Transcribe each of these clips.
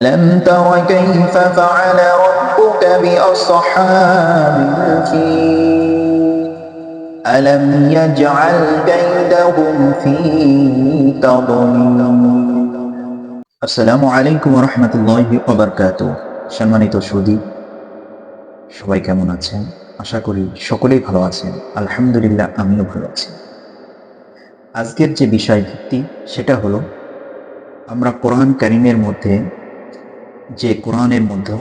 لم تر كيف فعل ربك بأصحاب الفيل ألم يجعل كيدهم في تضليل আসসালামু আলাইকুম রহমতুল্লাহি ওবরকাত সম্মানিত সুদী সবাই কেমন আছেন আশা করি সকলেই ভালো আছেন আলহামদুলিল্লাহ আমিও ভালো আছি আজকের যে বিষয় ভিত্তি সেটা হলো আমরা কোরআন কারিমের মধ্যে যে কোরআনের মধ্যে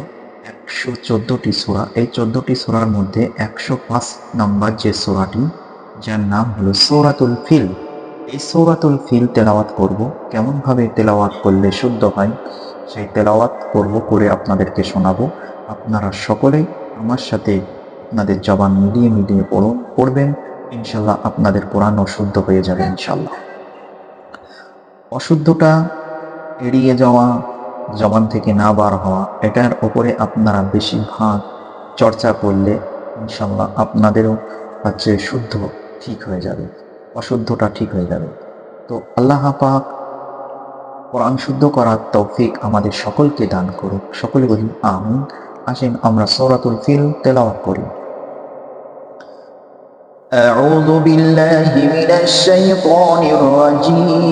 একশো চোদ্দোটি সোরা, এই চোদ্দোটি সোরার মধ্যে একশো পাঁচ নম্বর যে সোরাটি, যার নাম হলো সৌরাতুল ফিল। এই সৌরাতুল ফিল তেলাওয়াত করব। কেমনভাবে তেলাওয়াত করলে শুদ্ধ হয়, সেই তেলাওয়াত করব করে আপনাদেরকে শোনাবো। আপনারা সকলেই আমার সাথে আপনাদের জবান মিলিয়ে মিলিয়ে পড়ুন, পড়বেন। ইনশাল্লাহ আপনাদের কোরআনও শুদ্ধ হয়ে যাবে ইনশাল্লাহ অশুদ্ধটা এড়িয়ে যাওয়া জবান থেকে না বার হওয়া এটার ওপরে আপনারা বেশিরভাগ চর্চা করলে ইনশাল্লাহ আপনাদেরও হচ্ছে শুদ্ধ ঠিক হয়ে যাবে অশুদ্ধটা ঠিক হয়ে যাবে তো আল্লাহ পাক কোরআন শুদ্ধ করার তৌফিক আমাদের সকলকে দান করুক সকলে বলি আমিন আসেন আমরা সৌরাতুল ফিল তেলাওয়াত করি أعوذ بالله من الشيطان الرجيم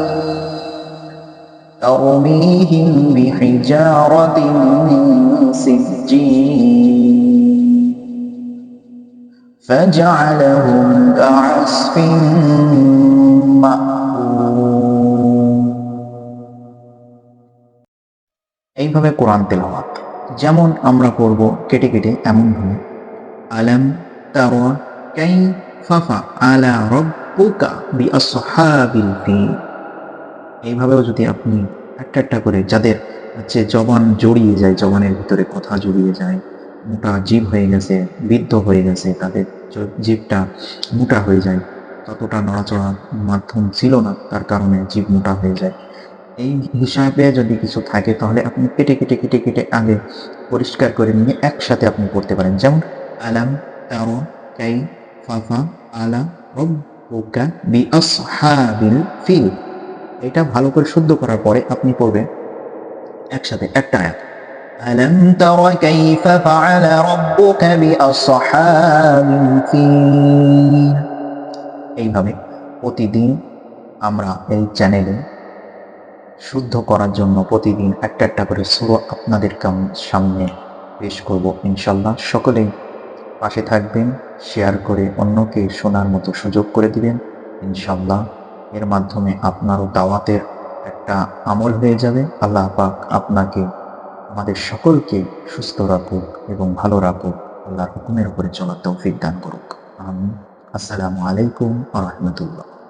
ترميهم بحجارة من سجيل فجعلهم كعصف مأكول এইভাবে কোরআন তেলাওয়াত যেমন আমরা করব কেটে কেটে এমন ভাবে আলাম তারা কাই ফাফা আলা রব্বুকা বি আসহাবিল ফিল এইভাবেও যদি আপনি একটা একটা করে যাদের হচ্ছে জবান জড়িয়ে যায়, জবানের ভিতরে কথা জড়িয়ে যায়, মোটা জীব হয়ে গেছে, বৃদ্ধ হয়ে গেছে, তাদের জীবটা মোটা হয়ে যায়, ততটা নড়াচড়ার মাধ্যম ছিল না, তার কারণে জীব মোটা হয়ে যায়। এই হিসাবে যদি কিছু থাকে, তাহলে আপনি কেটে কেটে কেটে কেটে আগে পরিষ্কার করে নিয়ে একসাথে আপনি পড়তে পারেন। যেমন, আলাম তারো কাই ফাফা আলা রব্বুকা বি আসহাবিল ফিল। এটা ভালো করে শুদ্ধ করার পরে আপনি পড়বেন একসাথে একটা আয়াত ألم تر كيف فعل ربك بأصحاب الفيل এইভাবে প্রতিদিন আমরা এই চ্যানেলে শুদ্ধ করার জন্য প্রতিদিন একটা একটা করে সুরো আপনাদের কাম- সামনে পেশ করব ইনশাল্লাহ সকলেই পাশে থাকবেন শেয়ার করে অন্যকে শোনার মতো সুযোগ করে দিবেন ইনশাল্লাহ এর মাধ্যমে আপনারও দাওয়াতের একটা আমল হয়ে যাবে। আল্লাহ পাক আপনাকে, আমাদের সকলকে সুস্থ রাখুক এবং ভালো রাখুক। আল্লাহর হুকুমের উপরে চলার তৌফিক দান করুক। আমি আসসালামু আলাইকুম আ রহমতুল্লাহ।